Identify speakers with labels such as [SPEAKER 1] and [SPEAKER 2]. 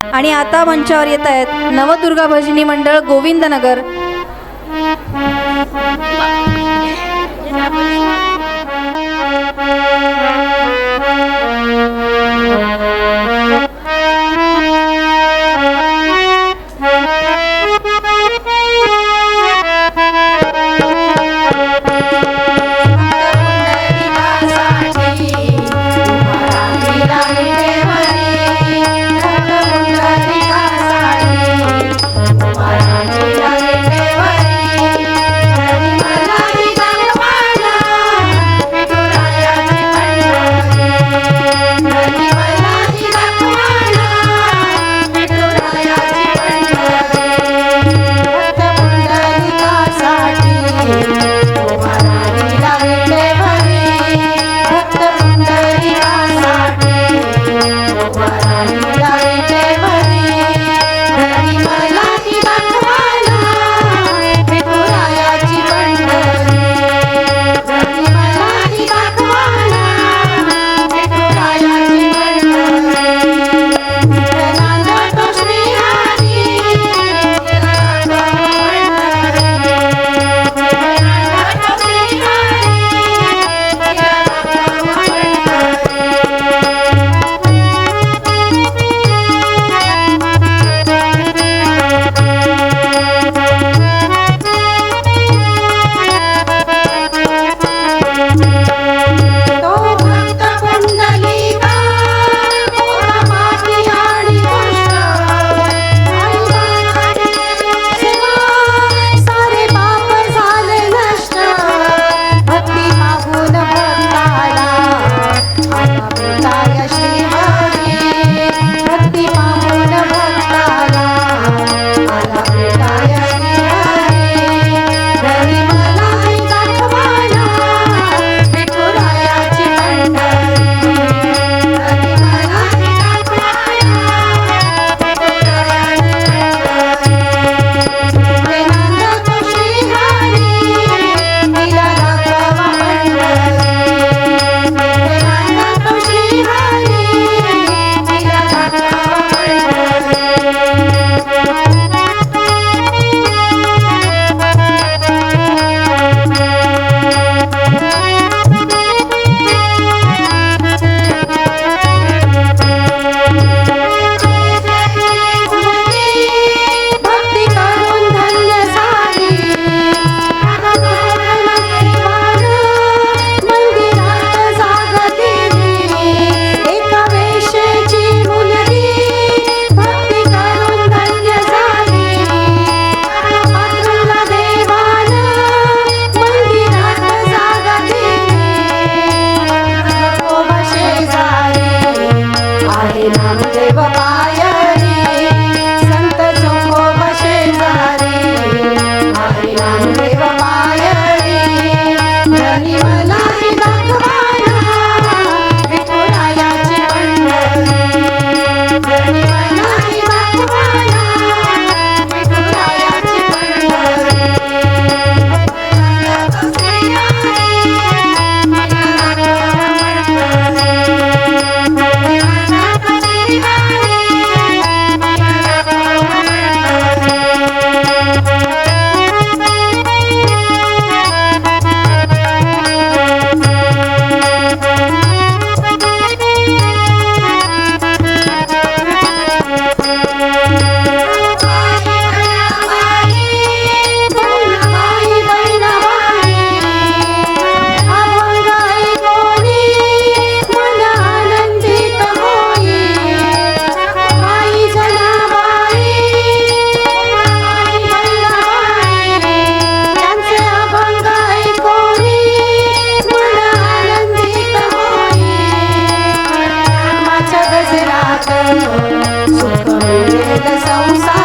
[SPEAKER 1] आणि आता मंचावर येत आहेत नवदुर्गा भजनी मंडळ गोविंदनगर.
[SPEAKER 2] देव माया सुख मिळेल संसार.